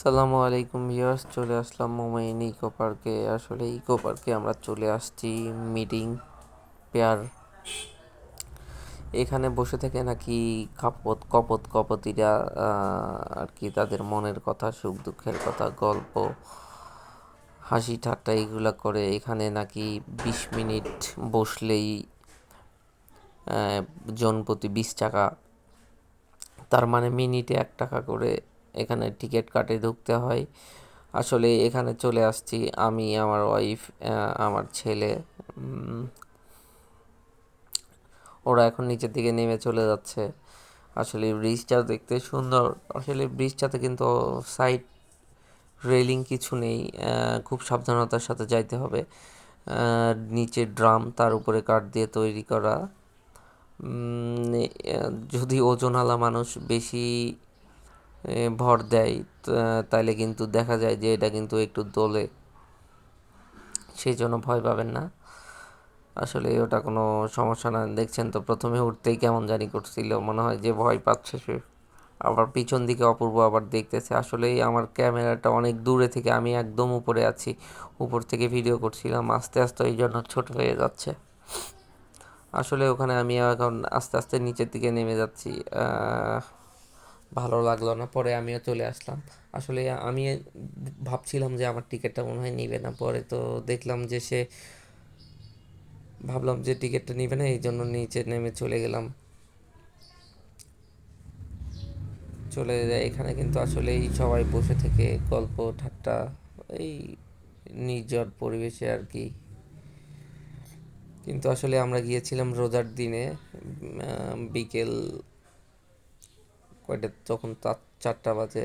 সালামু আলাইকুম ভিউয়ার্স, চলে আসলাম মোমাইন ইকো পার্কে। আসলে ইকো পার্কে আমরা চলে আসছি মিটিং পেয়ার। এখানে বসে থেকে নাকি কাপত কপত কপতিরা আর কি তাদের মনের কথা, সুখ দুঃখের কথা, গল্প, হাসি ঠাট্টা এইগুলো করে। এখানে নাকি বিশ মিনিট বসলেই জনপ্রতি বিশ টাকা, তার মানে মিনিটে এক টাকা করে এখানে টিকিট কাটে ঢুকতে হয়। আসলে এখানে চলে আসছি আমি, আমার ওয়াইফ আমার ছেলে ওরা এখন নিচের দিকে নেমে চলে যাচ্ছে। আসলে ব্রিজটা দেখতে সুন্দর, আসলে ব্রিজটাতে কিন্তু সাইড রেলিং কিছু নেই খুব সাবধানতার সাথে যাইতে হবে। নিচে ড্রাম তার উপরে কাঠ দিয়ে তৈরি করা। যদি ওজনওয়ালা মানুষ বেশি ভর দেয় তাহলে কিন্তু দেখা যায় যে এটা কিন্তু একটু দোলে। সেই জন্য ভয় পাবেন না। আসলে ওটা কোনো সমস্যা না। দেখছেন তো, প্রথমে উঠতেই কেমন জানি করছিল। মনে হয় যে ভয় পাচ্ছে সে। আবার পিছন দিকে অপূর্ব আবার দেখতেছে। আসলেই আমার ক্যামেরাটা অনেক দূরে থেকে আমি একদম উপরে আছি। উপর থেকে ভিডিও করছিলাম। আস্তে আস্তে ওই জন্য ছোট হয়ে যাচ্ছে। আসলে ওখানে আমি এখন আস্তে আস্তে নিচের দিকে নেমে যাচ্ছি। ভালো লাগল না, পরে আমিও চলে আসলাম। আসলে আমি ভাবছিলাম যে আমার টিকিটটা মনে হয় নিবে না, পরে তো দেখলাম যে সে, ভাবলাম যে টিকিটটা নিবে না, এই জন্য নিচে নেমে চলে গেলাম। চলে যায়, এখানে কিন্তু আসলেই সবাই বসে থেকে গল্প, ঠাট্টা, এই নির্জর পরিবেশে আর কি। কিন্তু আসলে আমরা গিয়েছিলাম রোজার দিনে বিকেল কয়টা তখন চারটা বাজে।